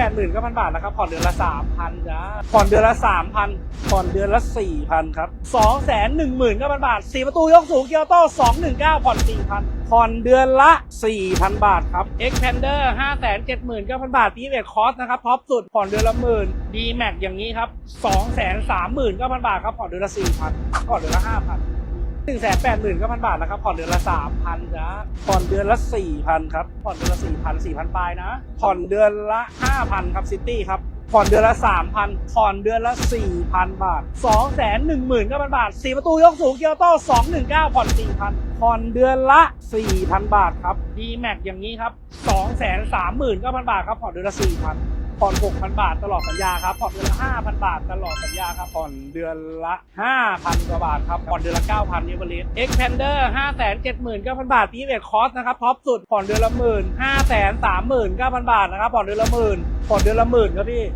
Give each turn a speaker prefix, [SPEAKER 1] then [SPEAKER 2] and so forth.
[SPEAKER 1] แปดหมื่นก็พันบาทนะครับผ่อนเดือนละสามพันจ้าผ่อนเดือนละสามพันผ่อนเดือนละสี่พันครับสองแสนหนึ่งหมื่นก็พันบาทสี่ประตูยกสูงเกียร์โต้สองหนึ่งเก้าผ่อนสี่พันผ่อนเดือนละสี่พันบาทครับ Expander ห้าแสนเจ็ดหมื่นก็พันบาทพีเวกคอสนะครับท็อปสุดผ่อนเดือนละหมื่น D Max อย่างนี้ครับสองแสนสามหมื่นก็พันบาทครับผ่อนเดือนละสี่พันผ่อนเดือนละห้าพัน หนึ่งแสนแปดหมื่นก็พันบาทนะครับผ่อนเดือนละสามพันจ้าผ่อนเดือนละสี่พันครับผ่อนเดือนละสี่พันสี่พันปลายนะ ผ่อนเดือนละห้าพันครับซิตี้ครับผ่อนเดือนละสามพันผ่อนเดือนละสี่พันบาทสองแสนหนึ่งหมื่นก็พันบาทสี่ประตูยกสูงเกียร์โต้สองหนึ่งเก้าผ่อนสี่พันผ่อนเดือนละสี่พันบาทครับดีแม็กอย่างนี้ครับสองแสนสามหมื่นก็พันบาทครับ ผ่อนเดือนละสี่พัน ผ่อน 6,000 บาทตลอดสัญญาครับ ผ่อนเดือนละ 5,000 บาทตลอดสัญญาครับ ผ่อนเดือนละ 5,000 กว่าบาทครับ ผ่อนเดือนละ 9,000นิวเบลิส Expander 579,000 บาทพีเวกคอสนะครับ ท็อปสุด ผ่อนเดือนละหมื่น539,000 บาทนะครับ ผ่อนเดือนละหมื่นผ่อนเดือนละหมื่นครับพี่